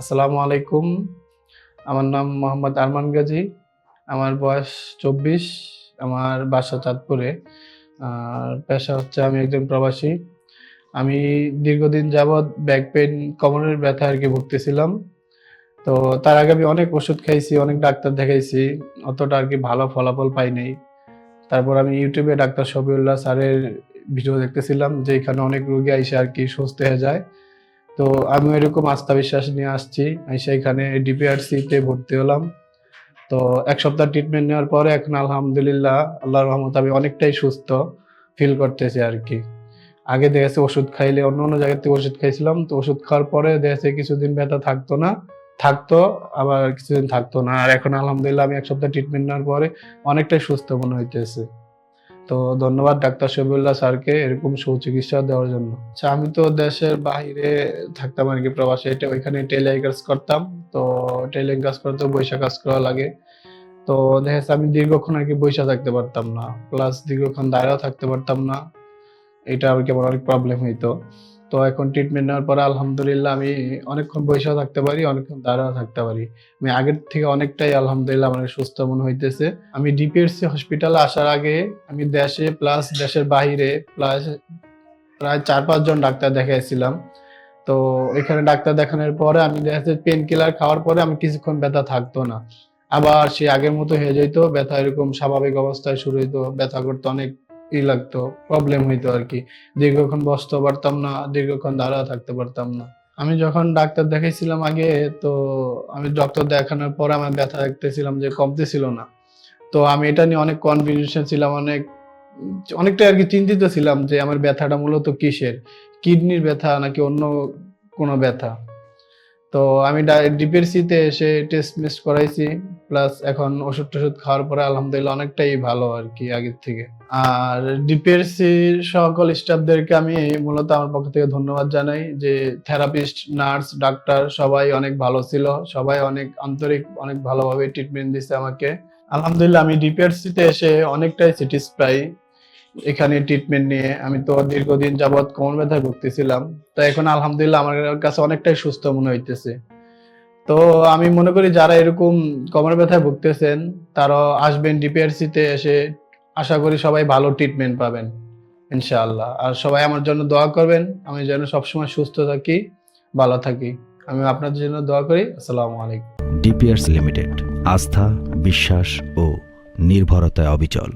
আসসালামু আলাইকুম। আমার নাম মোহাম্মদ আরমান গাজী। আমার বয়স চব্বিশ। আমার বাসা চাঁদপুরে। আর পেশা হচ্ছে আমি একজন প্রবাসী। আমি দীর্ঘদিন যাবৎ ব্যাক পেন কোমরের ব্যথা আর কি ভুগতেছিলাম। তো তার আগে আমি অনেক ওষুধ খাইছি, অনেক ডাক্তার দেখাইছি। অতটা আর কি ভালো ফলাফল পাই নাই। তারপর আমি ইউটিউবে ডাক্তার শফিউল্লাহ স্যারের ভিডিও দেখতেছিলাম যে এখানে অনেক রোগী আইসে আর কি সুস্থ হয়ে যায়। তো আমি এরকম আস্থা বিশ্বাস নিয়ে আসছি। আমি ডিপিআরসি তে ভর্তি হলাম। তো এক সপ্তাহ ট্রিটমেন্ট নেওয়ার পরে এখন আলহামদুলিল্লাহ আল্লাহর রহমত আমি অনেকটাই সুস্থ ফিল করতেছি আর কি আগে দেখেছে ওষুধ খাইলে অন্য অন্য জায়গা থেকে ওষুধ খাইছিলাম, তো ওষুধ খাওয়ার পরে দেখেছে কিছুদিন ব্যথা থাকতো না, থাকতো, আবার কিছুদিন থাকতো না। আর এখন আলহামদুলিল্লাহ আমি এক সপ্তাহ ট্রিটমেন্ট নেওয়ার পরে অনেকটাই সুস্থ মনে হইতেছে। তো ধন্যবাদ ডাক্তার শফিউল্লাহ স্যারকে এরকম সুচিকিৎসা দেওয়ার জন্য। আচ্ছা আমি তো দেশের বাইরে থাকতাম আর কি প্রবাসে, এটা ওইখানে টেলাই কাজ করতাম। তো টেলাই কাজ করতে বৈশা কাজ করা লাগে। তো দেখা যাচ্ছে আমি দীর্ঘক্ষণ আর কি বৈশা থাকতে পারতাম না। প্লাস দীর্ঘক্ষণ দাঁড়াও থাকতে পারতাম না। এটা আর কি আমার অনেক প্রবলেম হইতো। তো এখন ট্রিটমেন্ট নেওয়ার পরে আলহামদুলিল্লাহ আমি অনেকক্ষণ বৈশাও থাকতে পারি, অনেকক্ষণ দাঁড়াও থাকতে পারি। আমি আগের থেকে অনেকটাই আলহামদুলিল্লাহ আমার সুস্থ মনে হইতেছে। আমি ডিপিএসসি হসপিটালে আসার আগে আমি দেশে প্লাস দেশের বাইরে প্লাস প্রায় চার পাঁচজন ডাক্তার দেখাইছিলাম। তো এখানে ডাক্তার দেখানোর পরে আমি দেখা যাচ্ছে পেন কিলার খাওয়ার পরে আমি কিছুক্ষণ ব্যথা থাকতো না। আবার সে আগের মতো হয়ে যেত ব্যথা এরকম স্বাভাবিক অবস্থায় শুরু হইতো, ব্যথা করতে অনেক ই লাগতো প্রবলেম হইতো আর কি দীর্ঘক্ষণ বসতে পারতাম না, দীর্ঘক্ষণ দাঁড়া থাকতে পারতাম না। আমি যখন ডাক্তার দেখাইছিলাম আগে, তো আমি ডক্টর দেখানোর পরে আমার ব্যথা দেখতেছিলাম যে কমতেছিল না। তো আমি এটা নিয়ে অনেক কনফিউশন ছিলাম, অনেক অনেকটা আর কি চিন্তিত ছিলাম যে আমার ব্যথাটা মূলত কিসের? কিডনির ব্যথা নাকি অন্য কোনো ব্যথা? তো আমি ডিপিএসসিতে এসে টেস্ট মেস্ট করাইছি প্লাস এখন ওষুধ টষুধ খাওয়ার পরে আলহামদুলিল্লাহ অনেকটাই ভালো আর কি আগের থেকে। আর ডিপিএসসি সকল স্টাফদেরকে আমি মূলত আমার পক্ষ থেকে ধন্যবাদ জানাই যে থেরাপিস্ট নার্স ডাক্তার সবাই অনেক ভালো ছিল, সবাই অনেক আন্তরিক, অনেক ভালোভাবে ট্রিটমেন্ট দিছে আমাকে। আলহামদুলিল্লাহ আমি ডিপিআরসিতে এসে অনেকটাই স্যাটিসফাই এখানে ট্রিটমেন্ট নিয়ে আমি তো দীর্ঘদিন যাবৎ কোমর ব্যথা ভুগতেছিলাম। তো এখন আলহামদুলিল্লাহ আমার কাছে অনেকটাই সুস্থ মনে হইতেছে। তো আমি মনে করি যারা এরকম কোমর ব্যথায় ভুগতেছেন, তারা আসবেন ডিপিআরসিতে এসে আশা করি সবাই ভালো ট্রিটমেন্ট পাবেন, ইনশাআল্লাহ। আর সবাই আমার জন্য দোয়া করবেন, আমি যেন সবসময় সুস্থ থাকি, ভালো থাকি। আমি আপনাদের জন্য দোয়া করি, আসসালামু আলাইকুম। ডিপিয়ার্স লিমিটেড আস্থা, বিশ্বাস ও নির্ভরতায় অবিচল।